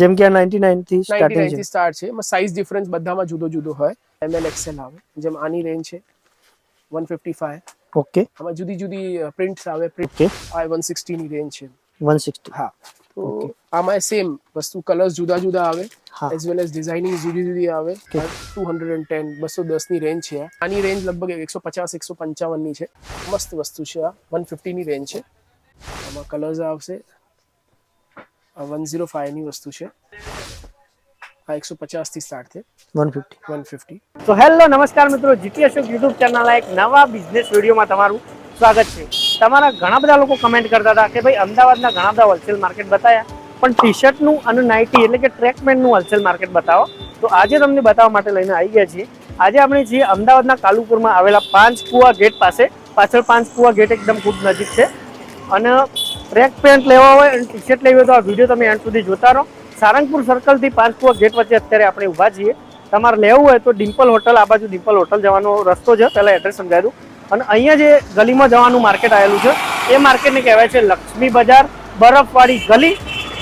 જેમ કે આ 99 થી સ્ટાર્ટિંગ છે સ્ટાર્ટ છે એમાં સાઇઝ ડિફરન્સ બધામાં જુદો જુદો હોય એમએલ એક્સએલ આવે જેમ આની રેન્જ છે 155 ઓકે આમાં જુદી જુદી પ્રિન્ટ્સ આવે પ્રિન્ટ આ 160 ની રેન્જ છે 160 હા તો આમાં સેમ વસ્તુ કલર્સ જુદા જુદા આવે એઝ વેલ એઝ ડિઝાઇનિંગ જુદી જુદી આવે ટુ હંડ્રેડ એન્ડ ટેન બસો દસની રેન્જ છે આની રેન્જ લગભગ એકસો પચાસ એકસો પંચાવનની છે મસ્ત વસ્તુ છે આ વન ફિફ્ટીની રેન્જ છે આમાં કલર્સ આવશે વન ઝીરો ફાઈવની વસ્તુ છે આ એકસો પચાસથી સ્ટાર્ટ છે વન ફિફ્ટી વન ફિફ્ટી તો હેલો નમસ્કાર મિત્રો જીટી અશોક યુટ્યુબ ચેનલના એક નવા બિઝનેસ વિડીયોમાં તમારું સ્વાગત છે તમારા ઘણા બધા લોકો કમેન્ટ કરતા હતા કે ભાઈ અમદાવાદના ઘણા બધા હોલસેલ માર્કેટ બતાવ્યા પણ ટી શર્ટનું અને નાઇટી એટલે કે ટ્રેકમેનનું હોલસેલ માર્કેટ બતાવો તો આજે તમને બતાવવા માટે લઈને આવી ગયા છીએ આજે આપણે છીએ અમદાવાદના કાલુપુરમાં આવેલા પાંચ કુવા ગેટ પાસે પાછળ પાંચ કુવા ગેટ એકદમ ખૂબ નજીક છે અને ટ્રેક પેન્ટ લેવા હોય અને ટી શર્ટ લેવી હોય તો આ વિડીયો તમે એન્ડ સુધી જોતા રહો સારંગપુર સર્કલથી પાંચકુવા ગેટ વચ્ચે અત્યારે આપણે ઊભા છીએ તમારે લેવું હોય તો ડિમ્પલ હોટલ આ બાજુ ડિમ્પલ હોટલ જવાનો રસ્તો છે પહેલાં એડ્રેસ સમજાવી દઉં અને અહીંયા જે ગલીમાં જવાનું માર્કેટ આવેલું છે એ માર્કેટને કહેવાય છે લક્ષ્મી બજાર બરફવાળી ગલી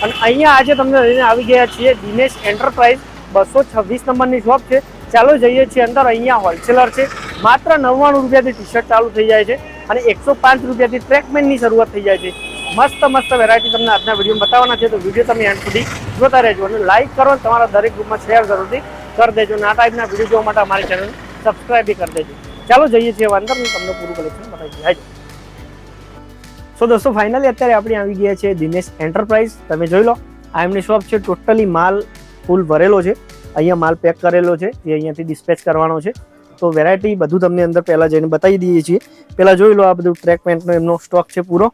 અને અહીંયા આજે તમને લઈને આવી ગયા છીએ દિનેશ એન્ટરપ્રાઇઝ બસો છવ્વીસ નંબરની શોપ છે ચાલો જઈએ છીએ અંદર અહીંયા હોલસેલર છે માત્ર નવ્વાણું રૂપિયાથી ટી શર્ટ ચાલુ થઈ જાય છે અને એકસો પાંચ રૂપિયાથી ટ્રેકમેનની શરૂઆત થઈ જાય છે મસ્ત મસ્ત વેરાયટી તમને આજના વિડીયો બતાવવાના છે તો વિડીયો તમે એન્ડ સુધી જોતા રહેજો અને લાઇક કરો તમારા દરેક ગ્રુપમાં શેર જરૂરથી કરી દેજો અને આ ટાઈપના વિડીયો જોવા માટે અમારી ચેનલ સબસ્ક્રાઈબ કરી દેજો ચાલો જઈએ છીએ અંદર તમને પૂરું કલેક્શન બતાવી જાય સો દોસ્તો ફાઇનલી અત્યારે આપણે આવી ગયા છે દિનેશ એન્ટરપ્રાઇઝ તમે જોઈ લો આ એમની શોપ છે ટોટલી માલ ફૂલ ભરેલો છે અહીંયા માલ પેક કરેલો છે એ અહીંયાથી ડિસ્પેચ કરવાનો છે તો વેરાયટી બધું તમને અંદર પહેલાં જઈને બતાવી દઈએ છીએ પહેલાં જોઈ લો આ બધું ટ્રેક પેન્ટનો એમનો સ્ટોક છે પૂરો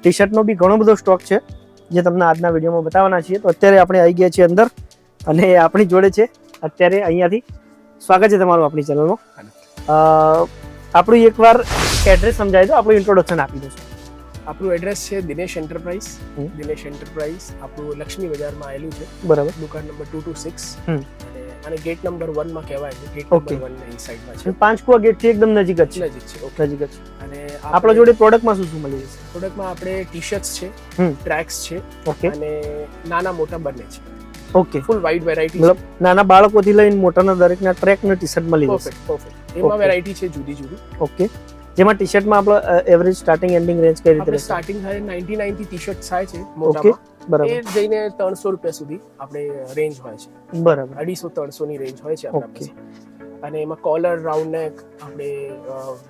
ટી શર્ટનો બી ઘણો બધો સ્ટોક છે જે તમને આજના વિડીયોમાં બતાવવાના છીએ તો અત્યારે આપણે આવી ગયા છીએ અંદર અને આપણી જોડે છે અત્યારે અહીંયાથી સ્વાગત છે તમારું આપણી ચેનલમાં આપણું એકવાર એડ્રેસ સમજાવી દો આપણું ઇન્ટ્રોડક્શન આપી દઉં આપણું એડ્રેસ છે દિનેશ એન્ટરપ્રાઇઝ દિનેશ એન્ટરપ્રાઇઝ આપણું લક્ષ્મી બજારમાં આવેલું છે બરાબર દુકાન નંબર ટુ ટુ સિક્સ અને અને ગેટ નંબર વન માં કહેવાય છે ગેટ નંબર વન ની સાઈડમાં છે પાંચકુવા ગેટ થી એકદમ નજીક જ છે નજીક છે નજીક જ છે અને આપણા જોડે પ્રોડક્ટમાં શું શું મળી જશે પ્રોડક્ટમાં આપણે ટી શર્ટ્સ છે ટ્રેક્સ છે ઓકે અને નાના મોટા બંને છે ઓકે ફૂલ વાઇડ વેરાયટી મતલબ નાના બાળકોથી લઈને મોટાના દરેકના ને ટી શર્ટ મળી જશે પરફેક્ટ એમાં વેરાયટી છે જુદી જુદી ઓકે જેમાં ટી શર્ટમાં આપણે એવરેજ સ્ટાર્ટિંગ એન્ડિંગ રેન્જ કઈ રીતે સ્ટાર્ટિંગ થાય 99 થી ટી શર્ટ થાય છે મોટામાં બરાબર એ જઈને ત્રણસો રૂપિયા સુધી આપણે રેન્જ હોય છે બરાબર અઢીસો ત્રણસો ની રેન્જ હોય છે અને એમાં કોલર રાઉન્ડ નેક આપણે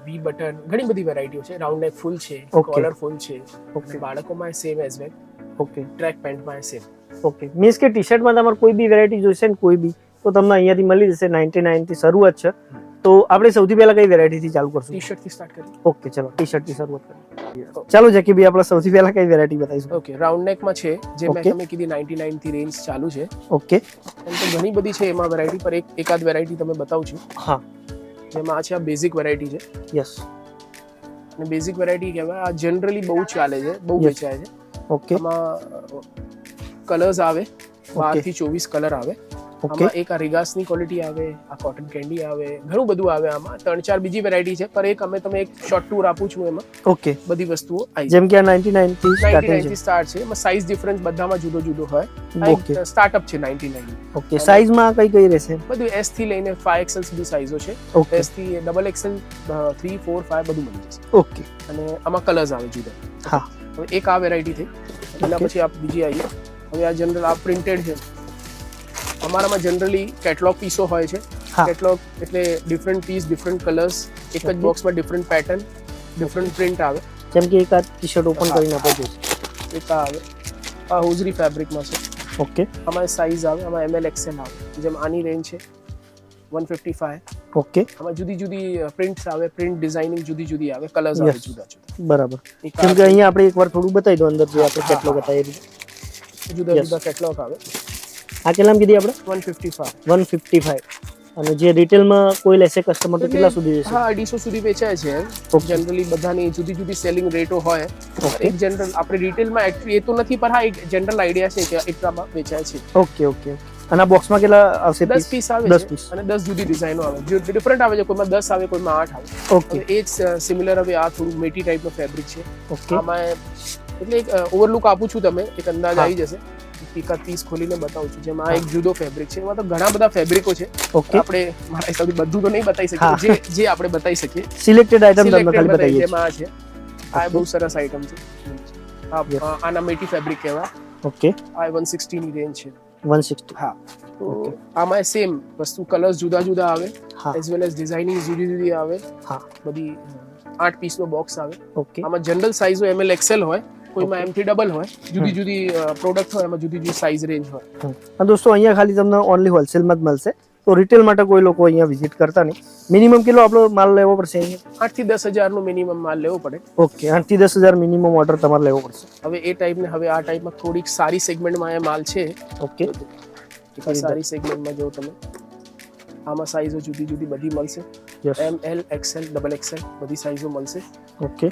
વી બટન ઘણી બધી વેરાયટીઓ છે રાઉન્ડ નેક ફૂલ છે કોલર ફૂલ છે બાળકોમાં same as well okay track પેન્ટમાં same okay means કે ટી શર્ટમાં તમારે કોઈ બી વેરાયટી જોઈશે ને કોઈ બી તો તમને અહીંયાથી મળી જશે નાઇન્ટી નાઇનથી શરૂઆત છે તો આપણે સૌથી પહેલા કઈ વેરાયટીથી ચાલુ કરશું ટી શર્ટથી સ્ટાર્ટ કરીએ ઓકે ચલો ટી શર્ટથી શરૂઆત કરીએ ચાલો જેકી ભાઈ આપણે સૌથી પહેલા કઈ વેરાયટી બતાવીશું ઓકે રાઉન્ડ નેક માં છે જે મેં તમે કીધી 99 થી રેન્જ ચાલુ છે ઓકે એમ તો ઘણી બધી છે એમાં વેરાયટી પર એક એકાદ વેરાયટી તમે બતાવું છું હા જેમાં આ છે આ બેઝિક વેરાયટી છે યસ અને બેઝિક વેરાયટી કહેવાય આ જનરલી બહુ ચાલે છે બહુ વેચાય છે ઓકે એમાં કલર્સ આવે 12 થી 24 કલર આવે આમાં એક આ રિગાસની ક્વોલિટી આવે આ કોટન કેન્ડી આવે ઘણું બધું આવે આમાં ત્રણ ચાર બીજી વેરાયટી છે પર એક અમે તમે એક શોર્ટ ટૂર આપું છું એમાં ઓકે બધી વસ્તુઓ જેમ કે આ 99 થી સ્ટાર્ટિંગ છે એમાં સાઈઝ ડિફરન્સ બધામાં જુદો જુદો હોય ઓકે સ્ટાર્ટઅપ છે 99 ઓકે સાઇઝમાં કઈ કઈ રહેશે બધું S થી લઈને 5XL સુધી સાઇઝો છે S થી ડબલ XL 3 4 5 બધું મળી જશે ઓકે અને આમાં કલર્સ આવે જુદા હા હવે એક આ વેરાયટી થઈ એના પછી આપ બીજી આવી હવે આ જનરલ આ પ્રિન્ટેડ છે અમારામાં જનરલી કેટલોગ પીસો હોય છે કેટલોગ એટલે ડિફરન્ટ પીસ ડિફરન્ટ કલર્સ એક જ બોક્સમાં ડિફરન્ટ પેટર્ન ડિફરન્ટ પ્રિન્ટ આવે જેમ કે એક આ ટી શર્ટ ઓપન કરીને આપો છો એક આ આવે આ હોઝરી ફેબ્રિકમાં છે ઓકે આમાં સાઇઝ આવે આમાં એમએલ એક્સએલ આવે જેમ આની રેન્જ છે વન ફિફ્ટી ફાઈવ ઓકે આમાં જુદી જુદી પ્રિન્ટ આવે પ્રિન્ટ ડિઝાઇનિંગ જુદી જુદી આવે કલર્સ આવે જુદા જુદા બરાબર કેમ કે અહીંયા આપણે એકવાર થોડું બતાવી દો અંદર જો આપણે કેટલોગ હતા એ જુદા જુદા કેટલોગ આવે આ કેટલામ કીધી આપણે વન ફિફ્ટી અને જે રિટેલમાં કોઈ લેશે કસ્ટમર તો કેટલા સુધી હા અઢીસો સુધી વેચાય છે જનરલી બધાની જુદી જુદી સેલિંગ રેટો હોય એક જનરલ આપણે રિટેલમાં એક્ચ્યુઅલી એ તો નથી પણ હા એક જનરલ આઈડિયા છે કે એટલામાં વેચાય છે ઓકે ઓકે અને બોક્સમાં કેટલા આવશે 10 પીસ આવે 10 પીસ અને 10 જુદી ડિઝાઇનો આવે જે ડિફરન્ટ આવે છે કોઈમાં 10 આવે કોઈમાં 8 આવે ઓકે એ જ સિમિલર હવે આ થોડું મેટી ટાઈપનો ફેબ્રિક છે ઓકે આમાં એટલે એક ઓવરલુક આપું છું તમે એક અંદાજ આવી જશે પીક આ 30 કોલીને બતાઉં છું જેમ આ એક જુદો ફેબ્રિક છે એવો તો ઘણો બધો ફેબ્રિકો છે ઓકે આપણે મારે સૌથી બધું તો નહી બતાઈ શકે જે જે આપણે બતાઈ શકે સિલેક્ટેડ આઈટમ તમને ખાલી બતાઈએ છે જેમ આ છે આ બહુ સરસ આઈટમ છે હા આના મેટી ફેબ્રિક છે વા ઓકે 116 ની રેન્જ છે 160 હા તો આ માય સેમ બસ ટુ કલર્સ જુદા જુદા આવે એઝ વેલ એઝ ડિઝાઈનિંગ જુદી જુદી આવે હા બધી 8 પીસનો બોક્સ આવે ઓકે આમાં જનરલ સાઈઝો ML XL હોય કોઈમાં એમથી ડબલ હોય જુદી જુદી પ્રોડક્ટ હોય એમાં જુદી જુદી સાઇઝ રેન્જ હોય અને દોસ્તો અહીંયા ખાલી તમને ઓનલી હોલસેલમાં જ મળશે તો રિટેલ માટે કોઈ લોકો અહીંયા વિઝિટ કરતા નહીં મિનિમમ કેટલો આપણો માલ લેવો પડશે આઠ થી દસ હજાર નો મિનિમમ માલ લેવો પડે ઓકે આઠ થી દસ હજાર મિનિમમ ઓર્ડર તમારે લેવો પડશે હવે એ ટાઈપને હવે આ ટાઈપમાં થોડીક સારી સેગમેન્ટમાં એ માલ છે ઓકે સારી સેગમેન્ટમાં જો તમે આમાં સાઇઝો જુદી જુદી બધી મળશે M L XL double XL બધી સાઇઝો મળશે ઓકે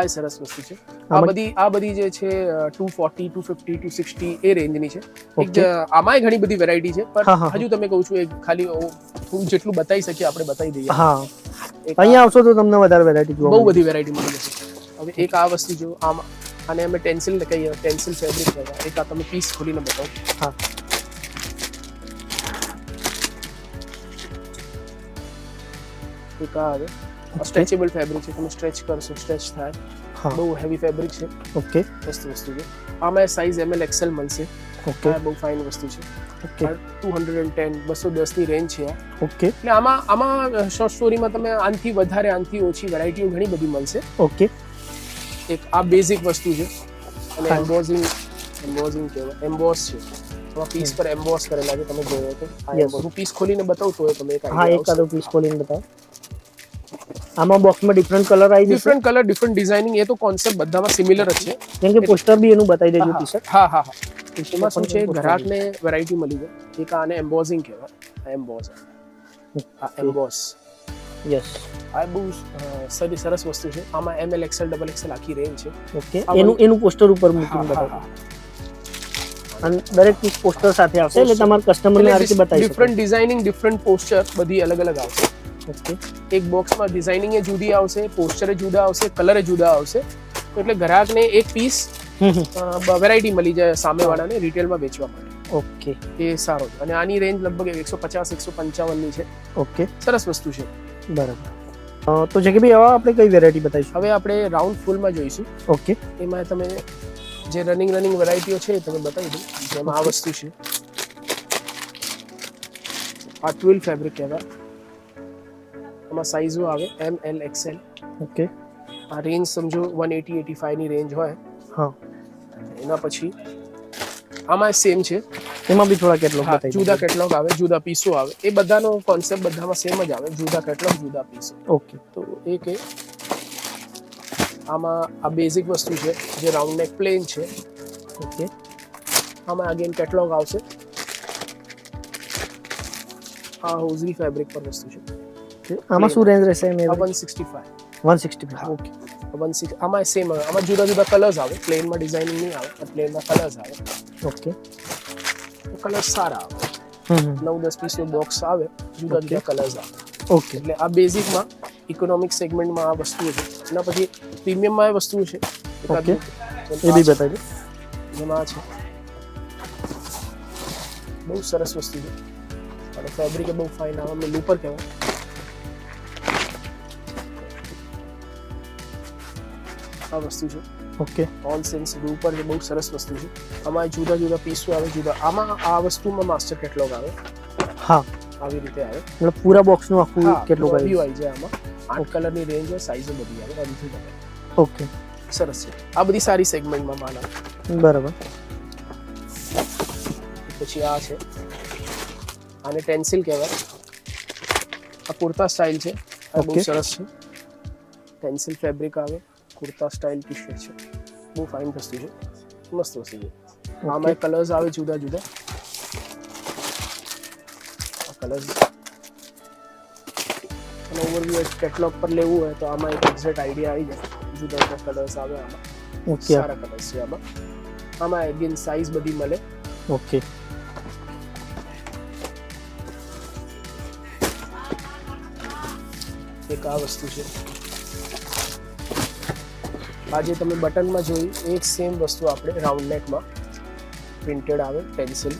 આ સરસ વસ્તુ છે આ બધી આ બધી જે છે two forty two fifty two sixty એ રેન્જની છે આમાંય ઘણી બધી વેરાયટી છે પણ હજુ તમે કહું છું એક ખાલી થોડું જેટલું બતાવી શકીએ આપણે બતાવી દઈએ હા અહીંયા આવશો તો તમને વધારે વેરાયટી જોવા બહુ બધી વેરાયટી મળી જશે હવે એક આ વસ્તુ જો આમ અને અમે ટેન્સિલ કહીએ ટેન્સિલ ફેબ્રિક કહેવાય એક આ તમે પીસ ખોલીને બતાવો હા કા આવે સ્ટ્રેચેબલ ફેબ્રિક છે તમે સ્ટ્રેચ કરશો સ્ટ્રેચ થાય હા બહુ હેવી ફેબ્રિક છે ઓકે મસ્ત વસ્તુ છે આમાં સાઇઝ એમએલ એક્સેલ મળશે ઓકે આ બહુ ફાઇન વસ્તુ છે okay two hundred and ten બસો દસની રેન્જ છે આ ઓકે એટલે આમાં આમાં શોર્ટ સ્ટોરીમાં તમે આનથી વધારે આનથી ઓછી વેરાયટીઓ ઘણી બધી મળશે ઓકે એક આ બેઝિક વસ્તુ છે અને એમ્બોઝિંગ એમ્બોઝિંગ કહેવાય એમ્બોઝ છે આમાં પીસ પર એમ્બોઝ કરેલા છે તમે જોયો તો હું પીસ ખોલીને બતાવતો હોય તમે એક હા એક આદો પીસ ખોલીને બતાવો આમાં બોક્સમાં ડિફરન્ટ કલર આવી ડિફરન્ટ કલર ડિફરન્ટ ડિઝાઇનિંગ એ તો કોન્સેપ્ટ બધામાં સિમિલર જ છે કેમ કે પોસ્ટર બી એનું બતાવી દેજો ટી શર્ટ હા હા હા એમાં શું છે ગ્રાહકને વેરાઈટી મળી જાય એક આને એમ્બોઝિંગ કહેવાય એમ્બોઝ આ એમ્બોઝ યસ આ બહુ સદી સરસ વસ્તુ છે આમાં M L XL double XL આખી રેન્જ છે ઓકે એનું એનું પોસ્ટર ઉપર મૂકીને બતાવો અને દરેક પોસ્ટર સાથે આવશે એટલે તમારા કસ્ટમરને આ રીતે બતાવી ડિફરન્ટ ડિઝાઇનિંગ ડિફરન્ટ પોસ્ટર બધી અલગ અલગ આવશે ઓકે એક બોક્સમાં ડિઝાઇનિંગ એ જુદી આવશે પોસ્ચર જુદા આવશે કલર જુદા આવશે તો એટલે ગ્રાહકને એક પીસ વેરાયટી મળી જાય સામેવાળાને રિટેલમાં વેચવા માટે ઓકે એ સારો છે અને આની રેન્જ લગભગ એકસો પચાસ એકસો પંચાવનની છે ઓકે સરસ વસ્તુ છે બરાબર તો જગીભાઈ હવે આપણે કઈ વેરાયટી બતાવીશું હવે આપણે રાઉન્ડ ફૂલમાં જોઈશું ઓકે એમાં તમે જે રનિંગ રનિંગ વેરાયટીઓ છે એ તમે બતાવી દો જેમાં આ વસ્તુ છે આ ટ્વેલ ફેબ્રિક કહેવાય આમાં સાઇઝો આવે એમ એલ એક્સએલ ઓકે આ રેન્જ સમજો 180 85 ની રેન્જ હોય હા એના પછી આમાં સેમ છે એમાં બી થોડા કેટલોગ બતાવી જુદા કેટલોગ આવે જુદા પીસો આવે એ બધાનો કોન્સેપ્ટ બધામાં સેમ જ આવે જુદા કેટલોગ જુદા પીસો ઓકે તો એ કે આમાં આ બેઝિક વસ્તુ છે જે રાઉન્ડ નેક પ્લેન છે ઓકે આમાં અગેન કેટલોગ આવશે આ હોઝરી ફેબ્રિક પર વસ્તુ છે আমার આમાં શું રેન્જ રહેશે મે 165 165 ઓકે 16 આમાં સેમ આવે આમાં જુદા જુદા કલર્સ આવે પ્લેનમાં ડિઝાઇનિંગ નહીં આવે પણ પ્લેનમાં કલર્સ આવે ઓકે કલર્સ સારા হুম নাও দা স্পেশাল বক্স আছে જુદા જુદા কালারস আছে ओके એટલે આ બેઝિક માં ઇકોનોમિક સેગમેન્ટ માં આ વસ્તુ છે એના પછી પ્રીમિયમ માં આ વસ્તુ છે ઓકે એ બી દે જેમાં છે બહુ સરસ વસ્તુ છે અને ફેબ્રિક બહુ ફાઇન આવે મે લૂપર કહેવાય આ વસ્તુ છે ઓકે ઓલ સેન્સ ગ્રુપ જે બહુ સરસ વસ્તુ છે આમાં જુદા જુદા પીસો આવે જુદા આમાં આ વસ્તુમાં માસ્ટર કેટલોગ આવે હા આવી રીતે આવે મતલબ પૂરા બોક્સનું આખું કેટલોગ આવી આવી જાય આમાં આઠ કલરની રેન્જ હોય સાઇઝ બધી આવે આવી રીતે ઓકે સરસ છે આ બધી સારી સેગમેન્ટમાં માલ આવે બરાબર પછી આ છે આને ટેન્સિલ કહેવાય આ કુર્તા સ્ટાઇલ છે આ બહુ સરસ છે ટેન્સિલ ફેબ્રિક આવે કુર્તા સ્ટાઇલ ટી શર્ટ છે બહુ ફાઇન વસ્તુ છે મસ્ત વસ્તુ છે આમાં કલર્સ આવે જુદા જુદા કલર્સ અને ઓવરવ્યુ કેટલોગ પર લેવું હોય તો આમાં એક એક્ઝેક્ટ આઈડિયા આવી જાય જુદા જુદા કલર્સ આવે આમાં ઓકે સારા કલર્સ છે આમાં આમાં અગેન સાઇઝ બધી મળે ઓકે એક આ વસ્તુ છે આજે તમે બટન માં જોઈ એક સેમ વસ્તુ આપણે રાઉન્ડ નેક માં પ્રિન્ટેડ આવે પેન્સિલ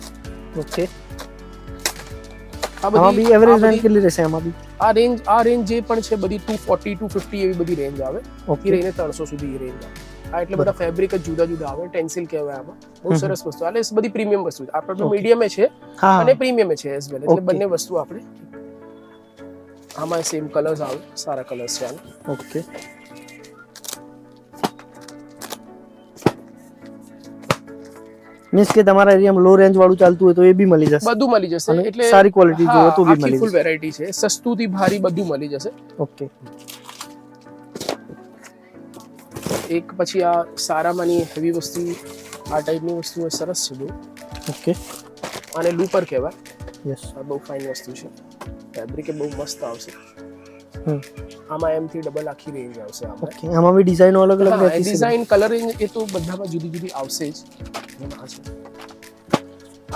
મુછે આ બધી એવરેજ રેન્જ કે લે રહેશે અમારી આ રેન્જ આરએન્જી પણ છે બધી 240 થી 50 એ બધી રેન્જ આવે થી લઈને 300 સુધી રેન્જ આ એટલે બડા ફેબ્રિક જ જુદા જુદા આવે પેન્સિલ કેવા હોય આ બહુ સરસ વસ્તુ આલે બધી પ્રીમિયમ વસ્તુ આપણો મીડિયમ એ છે અને પ્રીમિયમ એ છે એઝ વેલ એટલે બन्ने વસ્તુ આપણે આમાં સેમ કલર્સ આલ સારા કલર્સ વન ઓકે મીન્સ કે તમારા એરિયામાં લો રેન્જ વાળું ચાલતું હોય તો એ બી મળી જશે બધું મળી જશે એટલે સારી ક્વોલિટી જોઈએ તો બી મળી જશે ફૂલ વેરાયટી છે સસ્તું થી ભારી બધું મળી જશે ઓકે એક પછી આ સારામાંની હેવી વસ્તુ આ ટાઈપની વસ્તુ સરસ છે બહુ ઓકે અને લૂપર કહેવાય યસ આ બહુ ફાઇન વસ્તુ છે ફેબ્રિક બહુ મસ્ત આવશે હમ आम एम3 डबल आखि रेंज આવશે અમાર ઓકે અમાર બી ડિઝાઇન અલગ અલગ છે ડિઝાઇન કલર એન્જ કે તો બધામાં જુદી જુદી આવશે જ મને આ છે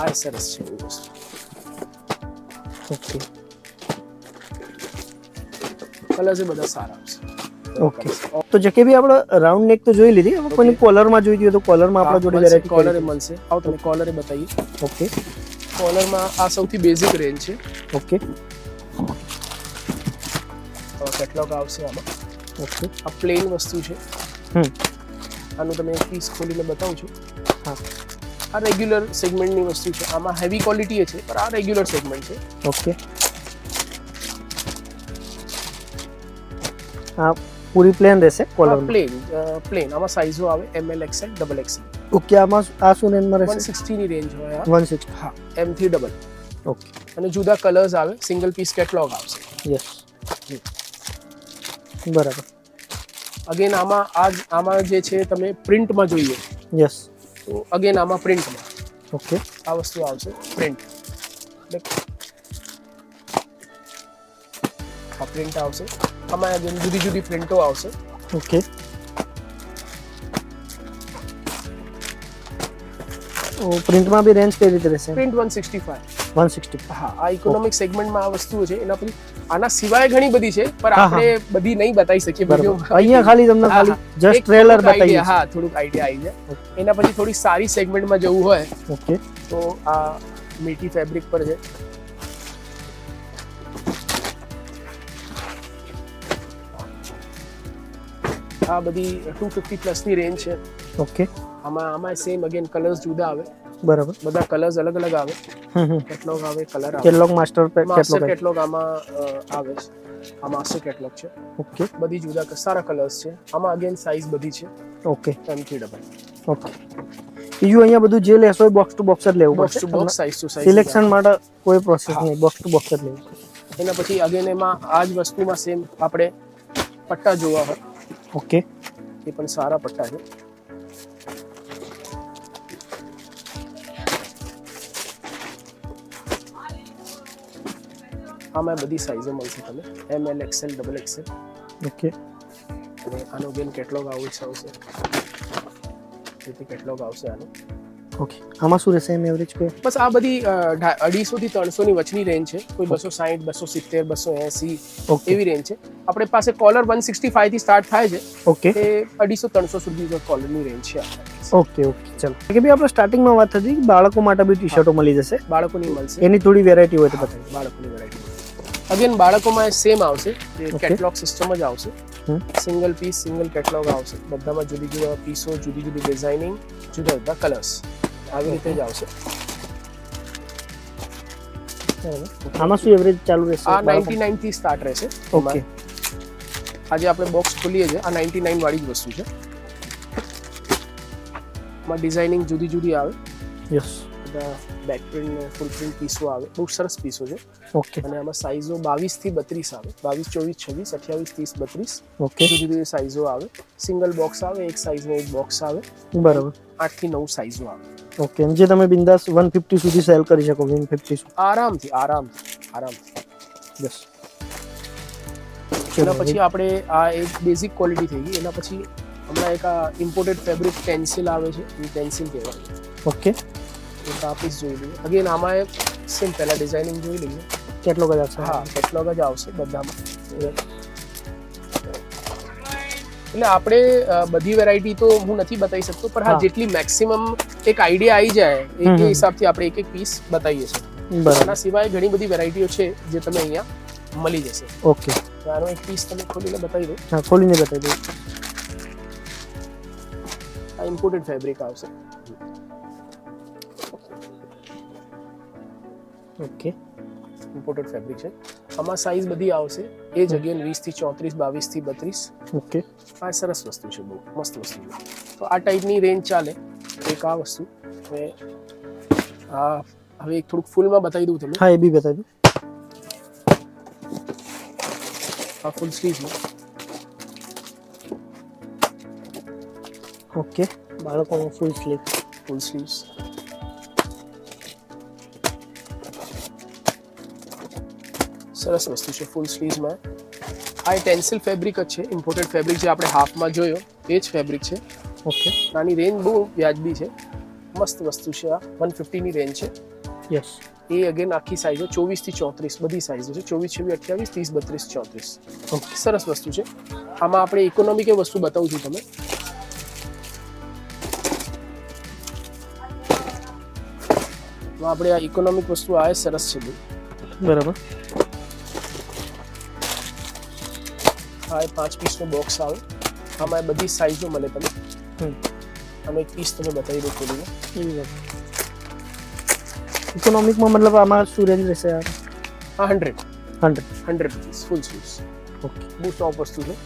આ સેટસ તો ઓકે કલાસે બધો સારા આવશે ઓકે તો જે કે ભી આપણ રાઉન્ડ નેક તો જોઈ લીધી હવે કોઈ ને કોલર માં જોઈ દીધું તો કોલર માં આપણો જોડે વેરાયટી કોલર મળે હઓ તમે કોલર એ બતાવી ઓકે કોલર માં આ સૌથી બેઝિક રેન્જ છે ઓકે તો કેટલો ગાઉસનું ઓકે આ પ્લેન વસ્તુ છે હમ આને તમે સ્કોલીને બતાઉ છું હા આ રેગ્યુલર સેગમેન્ટની વસ્તુ છે આમાં હેવી ક્વોલિટી છે આ રેગ્યુલર સેગમેન્ટ છે ઓકે આ પૂરી પ્લેન દેશે કોલમ પ્લેન પ્લેન આમાં સાઈઝો આવે ML XL XXL ઓકે આમાં આ સુનેન માં રહેશે 160 ની રેન્જ હોય 160 હા M3 ડબલ ઓકે અને જુદા કલર્સ આવે સિંગલ પીસ કેટલોગ આવશે યસ જી બરાબર અગેન આમાં આ આમાં જે છે તમે પ્રિન્ટમાં જોઈએ યસ તો અગેન આમાં પ્રિન્ટમાં ઓકે આ વસ્તુ આવશે પ્રિન્ટ એટલે આ પ્રિન્ટ આવશે આમાં અગેન જુદી જુદી પ્રિન્ટો આવશે ઓકે પ્રિન્ટમાં બી રેન્જ કઈ રીતે રહેશે પ્રિન્ટ 165 165 હા આ ઇકોનોમિક સેગમેન્ટમાં આ વસ્તુ છે એના પછી આના સિવાય ઘણી બધી છે પણ આપણે બધી નહીં બતાવી શકીએ અહીંયા ખાલી તમને ખાલી જસ્ટ ટ્રેલર બતાવી હા થોડુંક આઈડિયા આવી જાય એના પછી થોડી સારી સેગમેન્ટમાં જવું હોય ઓકે તો આ મીઠી ફેબ્રિક પર છે આ બધી ટુ ફિફ્ટી પ્લસની રેન્જ છે ઓકે આમાં આમાં સેમ અગેન કલર્સ જુદા આવે બરાબર બધા કલર્સ અલગ અલગ આવે કેટલોગ આવે કલર આવે કેટલોગ માસ્ટર કેટલોગ કેટલોગ આમાં આવે છે આ માસ્ટર કેટલોગ છે ઓકે બધી જુદા સારા કલર્સ છે આમાં અગેન સાઇઝ બધી છે ઓકે એમ થી ડબલ ઓકે બીજું અહીંયા બધું જે લેસો હોય બોક્સ ટુ બોક્સ જ લેવું box two box size two size selection માટે કોઈ પ્રોસેસ નહીં બોક્સ ટુ બોક્સ જ લેવું એના પછી અગેન એમાં આ જ વસ્તુમાં સેમ આપણે પટ્ટા જોવા હોય ઓકે એ પણ સારા પટ્ટા છે આમાં બધી સાઈઝે મળશે તમને M L X L double X L bookie આનો કેટેલોગ આવો છે ઓકે કેટેલોગ આવશે આનો ઓકે આમાં સુરે છે એમ એવરેજ કો બસ આ બધી 250 થી 300 ની વચ્ચેની રેન્જ છે કોઈ 260 270 280 ઓકે એવી રેન્જ છે આપડે પાસે કોલર 165 થી સ્ટાર્ટ થાય છે ઓકે તે 250 300 સુધી કોલરની રેન્જ છે ઓકે ઓકે ચાલ કે ભી આપના સ્ટાર્ટિંગમાં વાત થઈ બાળકો માટે બી ટીશર્ટો મળી જશે બાળકોની મળશે એની થોડી વેરાયટી હોય તો બતાવો બાળકોની વેરાયટી અબેન બાળકોમાં सेम આવશે કે કેટલોગ સિસ્ટમ જ આવશે સિંગલ પીસ સિંગલ કેટલોગ આવશે બડબમાં જુદી જુદી પીસો જુદી જુદી ડિઝાઇનિંગ જુદા જુદા કલર્સ આવી રીતે જ આવશે ઓલ તમાસુ એવરેજ ચાલુ રહેશે આ 99 થી સ્ટાર્ટ રહેશે ઓકે આજે આપણે બોક્સ ખોલીએ છે આ 99 વાળી જ વસ્તુ છે માં ડિઝાઇનિંગ જુદી જુદી આવે યસ એના બેક પ્રિન્ટને ફૂલ પ્રિન્ટ પીસો આવે બહુ સરસ પીસો છે ઓકે અને આમાં સાઈઝો 22 થી 32 આવે 22 24 26 28 30 32 ઓકે જુદી જુદી સાઈઝો આવે સિંગલ બોક્સ આવે એક સાઇઝનો એક બોક્સ આવે બરાબર 8 થી 9 સાઈઝો આવે ઓકે એમ જે તમે બિંદાસ 150 સુધી સેલ કરી શકો વન ફિફ્ટી આરામથી આરામથી આરામ યસ એના પછી આપણે આ એક બેઝિક ક્વોલિટી થઈ ગઈ એના પછી હમણાં એક આ ઇમ્પોર્ટેડ ફેબ્રિક પેન્સિલ આવે છે એ પેન્સિલ કહેવાય ઓકે ఇంకా పీస్ જોઈ લો અગેન આમાં સિમ્પલ આ ડિઝાઇનિંગ જોઈ લઈએ કેટલોગ જ આવશે હા કેટલોગ જ આવશે બધામાં એટલે આપણે બધી વેરાઈટી તો હું નથી બતાવી શકતો પણ હા જેટલી મેક્સિમમ એક આઈડિયા આવી જાય એ કે હિસાબથી આપણે એક એક પીસ બતાવીએ છીએ બરાબર સિવાય ઘણી બધી વેરાઈટીઓ છે જે તમને અહીંયા મળી જશે ઓકે તો આનો એક પીસ તમને ખોલીને બતાવી દો હા ખોલીને બતાવી દો આ ઇમ્પોર્ટેડ ફેબ્રિક આવશે ઓકે ઇમ્પોર્ટેડ ફેબ્રિક છે આમાં સાઇઝ બધી આવશે એ જગ્યાએ વીસથી ચોત્રીસ બાવીસથી બત્રીસ ઓકે આ સરસ વસ્તુ છે બહુ મસ્ત વસ્તુ છે તો આ ટાઈપની રેન્જ ચાલે એક આ વસ્તુ હવે આ હવે એક થોડુંક ફૂલમાં બતાવી દઉં તમને હા એ બી બતાવી દઉં આ ફૂલ સ્લીવમાં ઓકે બાળકોનું ફૂલ સ્લીવ ફૂલ સ્લીવ્સ સરસ વસ્તુ ફોન સ્લીવ છે મે આ ટેન્સેલ ફેબ્રિક છે ઈમ્પોર્ટેડ ફેબ્રિક જે આપણે હાફ માં જોયો એ જ ફેબ્રિક છે ઓકે નાની રેનબુ યાદી છે મસ્ત વસ્તુ છે 150 ની રેન્જ છે યસ એ અગેન આખી સાઈઝ છે 24 થી 34 બધી સાઈઝ છે 24 26 28 30 32 34 કон કસરસ વસ્તુ છે હમ આપણે ઇકોનોમિક જે વસ્તુ બતાવું છું તમને તો આપણે આ ઇકોનોમિક વસ્તુ આ સરસ છે બરાબર થાય પાંચ પીસનું બોક્સ આવે આમાં બધી સાઈઝો મળે તમે આમાં એક પીસ તમે બતાવી દો ખોલીને ઇકોનોમિકમાં મતલબ આમાં શું રેન્જ રહેશે આ hundred hundred hundred rupees full sleeves okay બહુ ટોપ વસ્તુ છે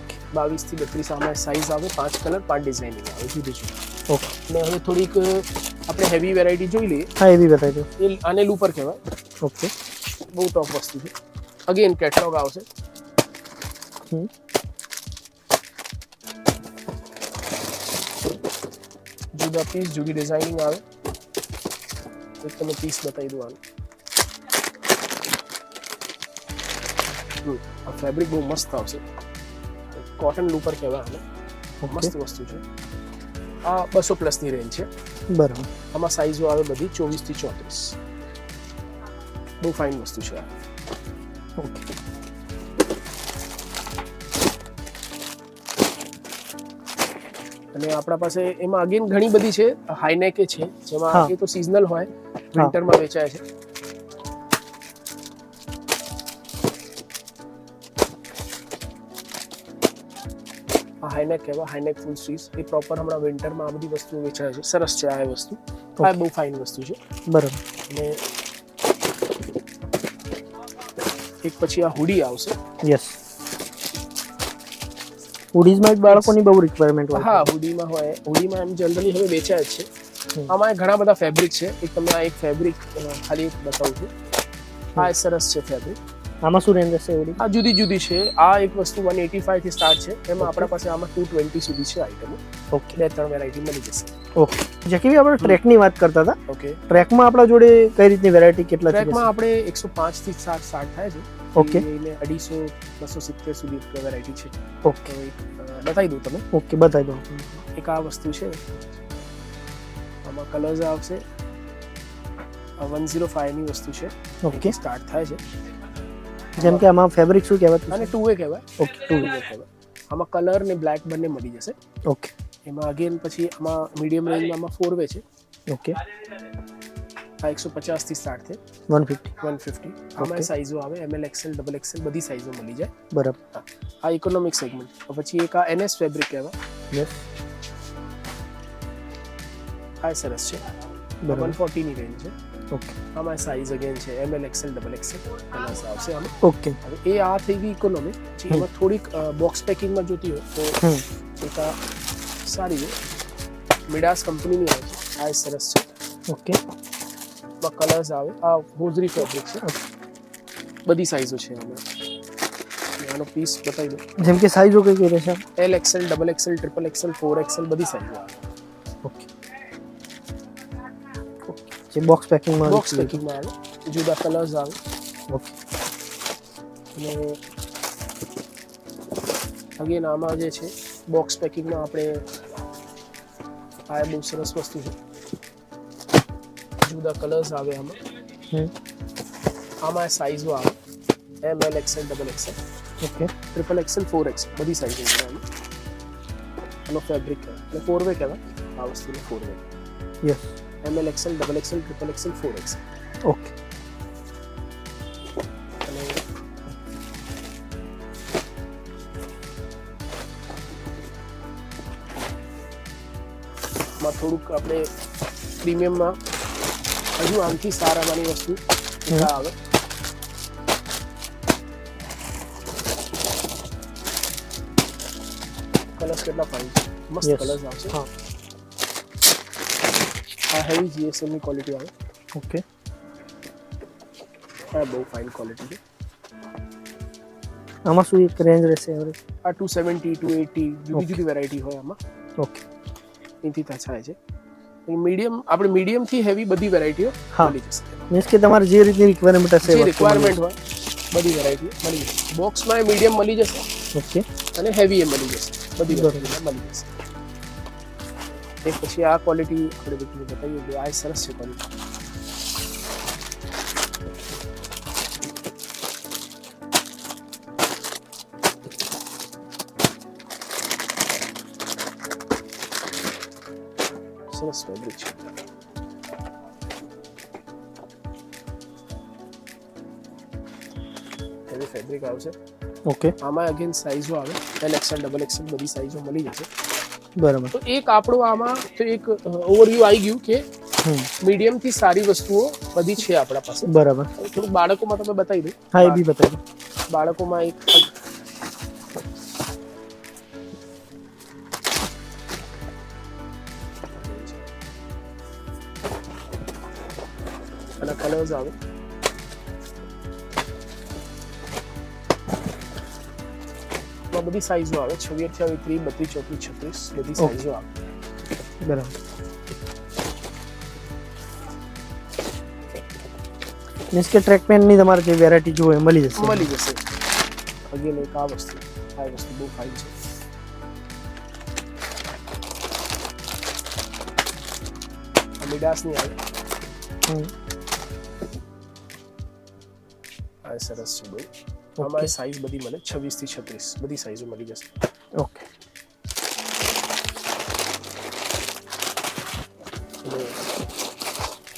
ઓકે બાવીસથી બત્રીસ આમાં સાઇઝ આવે પાંચ કલર પાંચ ડિઝાઇનિંગ આવે જુદી જુદી ઓકે અને હવે થોડીક આપણે હેવી વેરાયટી જોઈ લઈએ હા હેવી વેરાયટી એ આને લૂપર કહેવાય ઓકે બહુ ટોપ વસ્તુ છે અગેન કેટલોગ આવશે हूँ जो भी आपकी जो भी डिजाइनिंग तो मैं पीस बताई दूँ और फैब्रिक वो मस्त था उसे कॉटन लूपर के बाद मस्त वस्तु है आ बसो प्लस नहीं रेंज है बराबर हमारा साइज वो आवे बड़ी चौबीस थी चौतीस वो फाइन वस्तु है ओके અને આપણા પાસે એમાં અગેન ઘણી બધી છે હાઈનેકે છે જેમાં એ તો સિઝનલ હોય વિન્ટરમાં વેચાય છે હાઈનેક કહેવાય હાઈનેક ફૂલ સ્વીટ્સ એ પ્રોપર હમણાં વિન્ટરમાં આ બધી વસ્તુઓ વેચાય છે સરસ છે આ વસ્તુ આ બહુ ફાઇન વસ્તુ છે બરાબર અને એક પછી આ હુડી આવશે યસ હુડીઝમાં જ બાળકોની બહુ રિક્વાયરમેન્ટ હોય હા હુડીમાં હોય હુડીમાં એમ જનરલી હવે વેચાય જ છે આમાં ઘણા બધા ફેબ્રિક છે એક તમને આ એક ફેબ્રિક ખાલી બતાવું છું હા સરસ છે ફેબ્રિક આમાં શું રેન્જ હશે એવડી આ જુદી જુદી છે આ એક વસ્તુ વન એટી ફાઈવ થી સ્ટાર્ટ છે એમાં આપણા પાસે આમાં ટુ ટ્વેન્ટી સુધી છે આઈટમો ઓકે બે ત્રણ વેરાયટી મળી જશે ઓકે જેકી આપણે ટ્રેકની વાત કરતા હતા ઓકે ટ્રેકમાં આપણા જોડે કઈ રીતની વેરાયટી કેટલા ટ્રેકમાં આપણે એકસો પાંચ થી સાત સ્ટાર્ટ થાય છે ઓકે એટલે અઢીસો બસો સિત્તેર સુધી વેરાયટી છે ઓકે બતાવી દઉં તમે ઓકે બતાવી દઉં એક આ વસ્તુ છે આમાં કલર્સ આવશે વન ઝીરો ફાઈવની વસ્તુ છે ઓકે સ્ટાર્ટ થાય છે જેમ કે આમાં ફેબ્રિક શું કહેવાય અને ટુ એ કહેવાય ઓકે ટુ એ કહેવાય આમાં કલર ને બ્લેક બંને મળી જશે ઓકે એમાં અગેન પછી આમાં મીડિયમ રેન્જમાં આમાં ફોર વે છે ઓકે હા એકસો પચાસથી સ્ટાર્ટ છે વન ફિફ્ટી વન ફિફ્ટી આમાં સાઇઝો આવે એમએલ એક્સેલ ડબલ એક્સેલ બધી સાઇઝો મળી જાય બરાબર આ ઇકોનોમિક સેગમેન્ટ પછી એક આ એનએસ ફેબ્રિક કહેવાય આ સરસ છે વન ફોર્ટીની રેન્જ છે ઓકે આમાં સાઇઝ અગેન છે ML XL double XL colours આવશે આમાં ઓકે હવે એ આ થઈ ગઈ ઇકોનોમી પછી એમાં થોડીક બોક્સ પેકિંગમાં જોતી હોય તો એક આ સારી છે મિડાસ કંપનીની હોય છે આ સરસ છે ઓકે ટાઈપમાં કલર્સ આવે આ ગોઝરી ફેબ્રિક છે બધી સાઇઝો છે આમાં આનો પીસ બતાવી દો જેમ કે સાઇઝો કઈ કઈ રહેશે L XL double XL triple XL four XL બધી સાઇઝો આવે ઓકે જે બોક્સ પેકિંગમાં બોક્સ પેકિંગમાં આવે જુદા કલર્સ આવે ઓકે અને અગેન આમાં જે છે બોક્સ પેકિંગમાં આપણે આ બહુ સરસ વસ્તુ છે मौजूदा कलर्स आवे हम આમાં સાઈઝો આવે M L XL double XL okay triple XL four XL બધી સાઈઝો છે એમાં એનો ફેબ્રિક છે એટલે ફોર વે કહેવાય આ વસ્તુને four way yes M L XL double XL triple XL four XL okay માં થોડુંક આપણે પ્રીમિયમમાં હજુ આમથી સારામાંની વસ્તુ આવે કલર્સ કેટલા ફાઇન મસ્ત કલર્સ આવશે હા આ હેવી જીએસએમ ની ક્વોલિટી આવે ઓકે આ બહુ ફાઇન ક્વોલિટી છે આમાં શું એક રેન્જ રહેશે એવરેજ આ 270 280 જુદી જુદી વેરાયટી હોય આમાં ઓકે એથી થાય છે મીડિયમ આપણે મીડિયમ થી હેવી બધી વેરાઈટીઓ મળી જશે મીન્સ કે તમારે જે રીતની રિક્વાયરમેન્ટ હશે જે રિક્વાયરમેન્ટ હોય બધી વેરાઈટી મળી જશે બોક્સ માં મીડિયમ મળી જશે ઓકે અને હેવી એ મળી જશે બધી વેરાયટી મળી જશે એક પછી આ ક્વોલિટી આપણે બધી બતાવીએ કે આ સરસ છે ક્વોલિટી storage. હેવી ફેબ્રિક આવશે ઓકે આમાં અગેન સાઇઝો આવે એલ એક્સએલ ડબલ એક્સએલ બધી સાઇઝો મળી જશે બરાબર તો એક આપણો આમાં તો એક ઓવરવ્યુ આવી ગયું કે મીડિયમ થી સારી વસ્તુઓ બધી છે આપણા પાસે બરાબર થોડું બાળકોમાં તમે બતાવી દો હા એ બી બતાવી બાળકોમાં એક अलग कलर्स आवे માં બધી સાઈઝો આવે છવ્વી અઠ્યાવી ત્રીસ બત્રીસ ચોત્રીસ છત્રીસ બધી સાઈઝો આવે બરાબર મીન્સ કે ટ્રેક પેનની તમારે જે વેરાયટી જોઈએ મળી જશે મળી જશે અગેન એક આ વસ્તુ આ વસ્તુ બહુ ફાઇન છે અમિડાસની આવે હમ આ સરસ છે બહુ આમાં સાઇઝ બધી મને છવ્વીસથી છત્રીસ બધી સાઇઝો મળી જશે ઓકે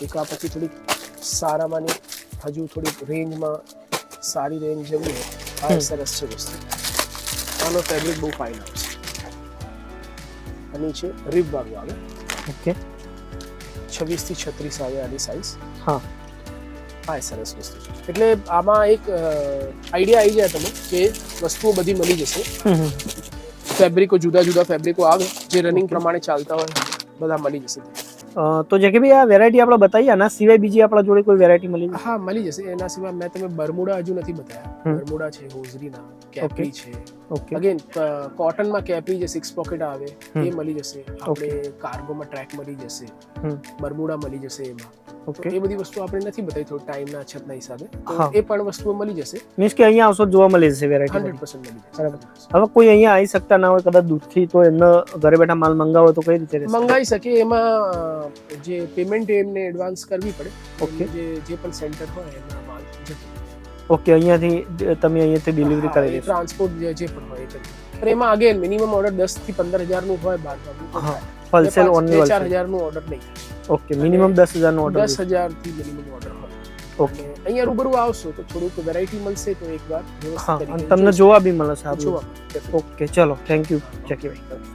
એક આ પછી થોડીક સારામાં હજુ થોડીક રેન્જમાં સારી રેન્જ જેવી હોય આ સરસ છે વસ્તુ આનો ફેબ્રિક બહુ ફાઇન આવશે આ નીચે રીબવાળું આવે ઓકે છવ્વીસથી છત્રીસ આવે આની સાઇઝ હા आई सेट यस कोस्टर्स એટલે આમાં એક આઈડિયા આવી જાય તમને કે વસ્તુ બધી મળી જશે હમ ફેબ્રિકો જુદા જુદા ફેબ્રિકો આ કે રનિંગ પ્રમાણે ચાльта હોય બધા મળી જશે તો જે કે ભાઈ આ વેરાયટી આપણે બતાવી આના સિવાય બીજી આપણા જોડે કોઈ વેરાયટી મળી હા મળી જશે એના સિવાય મેં તમે બરમુડા હજુ નથી બતાવ્યા બરમુડા છે હોઝરીના કેપરી છે ઓકે અગેન કોટનમાં કેપરી જે સિક્સ પોકેટ આવે એ મળી જશે આપણે કાર્ગોમાં ટ્રેક મળી જશે બરમુડા મળી જશે એમાં ઓકે એ બધી વસ્તુ આપણે નથી બતાવી થોડી ટાઈમના અછતના હિસાબે એ પણ વસ્તુઓ મળી જશે મીન્સ કે અહીંયા આવશો જોવા મળી જશે વેરાયટી હંડ્રેડ પર્સન્ટ મળી જશે બરાબર હવે કોઈ અહીંયા આવી શકતા ના હોય કદાચ દૂરથી તો એમને ઘરે બેઠા માલ મંગાવો તો કઈ રીતે મંગાવી શકે એમાં જે પેમેન્ટ એમને એડવાન્સ કરવી પડે ઓકે જે જે પણ સેન્ટર હોય એના માલ ઓકે અહીંયાથી તમે અહીંયાથી ડિલિવરી કરી ટ્રાન્સપોર્ટ જે પણ હોય એ પણ એમાં અગેન મિનિમમ ઓર્ડર દસ થી પંદર હજારનું હોય બહાર હોલસેલ ઓનલી ચાર હજારનું ઓર્ડર નહીં ઓકે મિનિમમ દસ હજારનો ઓર્ડર દસ હજારથી મિનિમમ ઓર્ડર હોય ઓકે અહીંયા રૂબરૂ આવશો તો થોડુંક વેરાયટી મળશે તો એકવાર તમને જોવા બી મળશે જોવા ઓકે ચલો થેન્ક યુ ચકીભાઈ